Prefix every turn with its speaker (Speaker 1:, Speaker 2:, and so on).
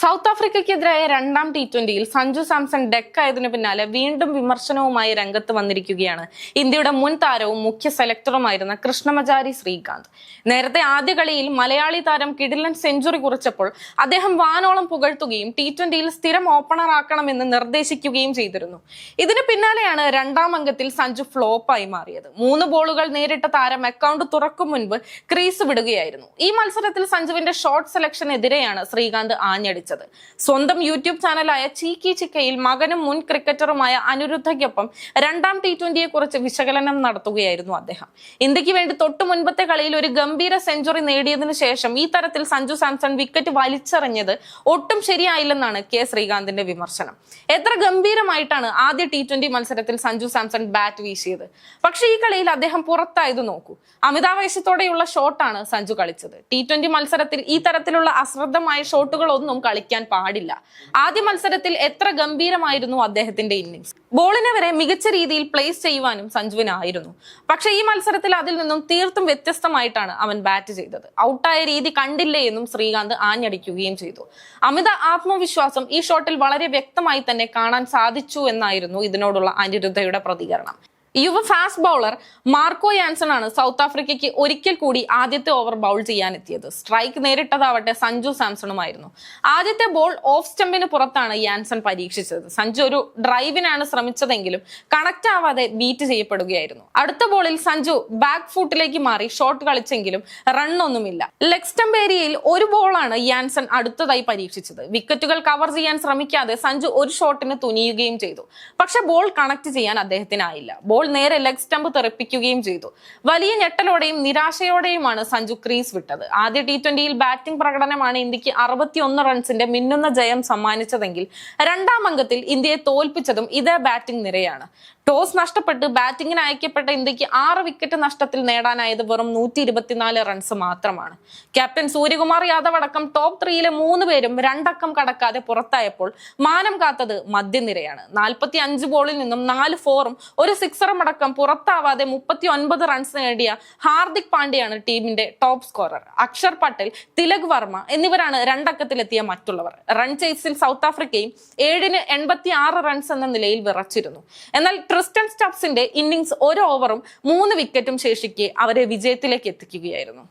Speaker 1: South ആഫ്രിക്കയ്ക്കെതിരായ രണ്ടാം T ട്വന്റിയിൽ സഞ്ജു സാംസൺ ഡെക്കായതിനു പിന്നാലെ വീണ്ടും വിമർശനവുമായി രംഗത്ത് വന്നിരിക്കുകയാണ്. ഇന്ത്യയുടെ മുൻ താരവും മുഖ്യ സെലക്ടറുമായിരുന്ന കൃഷ്ണമചാരി ശ്രീകാന്ത്. നേരത്തെ ആദ്യ കളിയിൽ മലയാളി താരം കിടിലൻ സെഞ്ചുറി കുറിച്ചപ്പോൾ അദ്ദേഹം വാനോളം പുകഴ്ത്തുകയും ടി ട്വന്റിയിൽ സ്ഥിരം ഓപ്പണർ ആക്കണമെന്ന് നിർദ്ദേശിക്കുകയും ചെയ്തിരുന്നു. ഇതിനു പിന്നാലെയാണ് രണ്ടാം അംഗത്തിൽ സഞ്ജു ഫ്ലോപ്പായി മാറിയത്. മൂന്ന് ബോളുകൾ നേരിട്ട താരം അക്കൗണ്ട് തുറക്കും മുൻപ് ക്രീസ് വിടുകയായിരുന്നു. ഈ മത്സരത്തിൽ സഞ്ജുവിന്റെ ഷോട്ട് സെലക്ഷനെതിരെയാണ് ശ്രീകാന്ത് ആഞ്ഞടിച്ചത്. സ്വന്തം യൂട്യൂബ് ചാനലായ ചീക്കി ചിക്കയിൽ മകനും മുൻ ക്രിക്കറ്ററുമായ അനിരുദ്ധയ്ക്കൊപ്പം രണ്ടാം ടി ട്വന്റിയെ കുറിച്ച് വിശകലനം നടത്തുകയായിരുന്നു അദ്ദേഹം. ഇന്ത്യയ്ക്ക് വേണ്ടി തൊട്ടു മുൻപത്തെ കളിയിൽ ഒരു ഗംഭീര സെഞ്ചുറി നേടിയതിനു ശേഷം ഈ തരത്തിൽ സഞ്ജു സാംസൺ വിക്കറ്റ് വലിച്ചെറിഞ്ഞത് ഒട്ടും ശരിയായില്ലെന്നാണ് കെ ശ്രീകാന്തിന്റെ വിമർശനം. എത്ര ഗംഭീരമായിട്ടാണ് ആദ്യ ടി ട്വന്റി മത്സരത്തിൽ സഞ്ജു സാംസൺ ബാറ്റ് വീശിയത്. പക്ഷേ ഈ കളിയിൽ അദ്ദേഹം പുറത്തായത് നോക്കൂ. അമിതാവേശത്തോടെയുള്ള ഷോട്ടാണ് സഞ്ജു കളിച്ചത്. ടി ട്വന്റി മത്സരത്തിൽ ഈ തരത്തിലുള്ള അശ്രദ്ധമായ ഷോട്ടുകളൊന്നും കളിക്കാൻ പാടില്ല. ആദ്യ മത്സരത്തിൽ എത്ര ഗംഭീരമായിരുന്നു അദ്ദേഹത്തിന്റെ ഇന്നിംഗ്സ് ബോളിനെ വരെ മികച്ച രീതിയിൽ പ്ലേസ് ചെയ്യുവാനും സഞ്ജുവിനായിരുന്നു പക്ഷെ ഈ മത്സരത്തിൽ അതിൽ നിന്നും തീർത്തും വ്യത്യസ്തമായിട്ടാണ് അവൻ ബാറ്റ് ചെയ്തത്. ഔട്ടായ രീതി കണ്ടില്ലേ എന്നും ശ്രീകാന്ത് ആഞ്ഞടിക്കുകയും ചെയ്തു. അമിത ആത്മവിശ്വാസം ഈ ഷോട്ടിൽ വളരെ വ്യക്തമായി തന്നെ കാണാൻ സാധിച്ചു എന്നായിരുന്നു ഇതിനോടുള്ള അനിരുദ്ധയുടെ പ്രതികരണം. യുവ ഫാസ്റ്റ് ബൗളർ മാർക്കോ യാൻസൺ ആണ് സൗത്ത് ആഫ്രിക്കയ്ക്ക് ഒരിക്കൽ കൂടി ആദ്യത്തെ ഓവർ ബൗൾ ചെയ്യാനെത്തിയത്. സ്ട്രൈക്ക് നേരിട്ടതാവട്ടെ സഞ്ജു സാംസണുമായിരുന്നു. ആദ്യത്തെ ബോൾ ഓഫ് സ്റ്റമ്പിന് പുറത്താണ് യാൻസൺ പരീക്ഷിച്ചത്. സഞ്ജു ഒരു ഡ്രൈവിനാണ് ശ്രമിച്ചതെങ്കിലും കണക്ട് ആവാതെ ബീറ്റ് ചെയ്യപ്പെടുകയായിരുന്നു. അടുത്ത ബോളിൽ സഞ്ജു ബാക്ക് ഫുട്ടിലേക്ക് മാറി ഷോട്ട് കളിച്ചെങ്കിലും റണ്ണൊന്നുമില്ല ലെഗ് സ്റ്റംപ് ഏരിയയിൽ ഒരു ബോളാണ് യാൻസൺ അടുത്തതായി പരീക്ഷിച്ചത്. വിക്കറ്റുകൾ കവർ ചെയ്യാൻ ശ്രമിക്കാതെ സഞ്ജു ഒരു ഷോട്ടിന് തുനിയുകയും ചെയ്തു. പക്ഷെ ബോൾ കണക്ട് ചെയ്യാൻ അദ്ദേഹത്തിനായില്ല. ബോൾ നേരെ ലെഗ് സ്റ്റംപ് തെറിപ്പിക്കുകയും ചെയ്തു. വലിയ ഞെട്ടലോടെയും നിരാശയോടെയുമാണ് സഞ്ജു ക്രീസ് വിട്ടത്. ആദ്യ ടി ട്വന്റിയിൽ ബാറ്റിംഗ് പ്രകടനമാണ് ഇന്ത്യയ്ക്ക് അറുപത്തിയൊന്ന് റൺസിന്റെ മിന്നുന്ന ജയം സമ്മാനിച്ചതെങ്കിൽ രണ്ടാം അംഗത്തിൽ ഇന്ത്യയെ തോൽപ്പിച്ചതും ഇതേ ബാറ്റിംഗ് നിരയാണ്. ടോസ് നഷ്ടപ്പെട്ട് ബാറ്റിംഗിന് അയക്കപ്പെട്ട ഇന്ത്യയ്ക്ക് ആറ് വിക്കറ്റ് നഷ്ടത്തിൽ നേടാനായത് വെറും നൂറ്റി ഇരുപത്തിനാല് റൺസ് മാത്രമാണ്. ക്യാപ്റ്റൻ സൂര്യകുമാർ യാദവ് അടക്കം ടോപ്പ് ത്രീയിലെ മൂന്ന് പേരും രണ്ടക്കം കടക്കാതെ പുറത്തായപ്പോൾ മാനം കാത്തത് മധ്യനിരയാണ്. നാൽപ്പത്തി അഞ്ച് ബോളിൽ നിന്നും നാല് ഫോറും ഒരു സിക്സറും അടക്കം പുറത്താവാതെ മുപ്പത്തി ഒൻപത് റൺസ് നേടിയ ഹാർദിക് പാണ്ഡ്യയാണ് ടീമിന്റെ ടോപ്പ് സ്കോറർ അക്ഷർ പട്ടേൽ തിലക് വർമ്മ എന്നിവരാണ് രണ്ടക്കത്തിലെത്തിയ മറ്റുള്ളവർ. റൺ ചേസിൽ സൗത്ത് ആഫ്രിക്കയും ഏഴിന് എൺപത്തി ആറ് റൺസ് എന്ന നിലയിൽ വിറച്ചിരുന്നു. എന്നാൽ ക്രിസ്റ്റൻ സ്റ്റബ്സിന്റെ ഇന്നിംഗ്സ് ഒരു ഓവറും മൂന്ന് വിക്കറ്റും ശേഷിക്കെ അവരെ വിജയത്തിലേക്ക് എത്തിക്കുകയായിരുന്നു.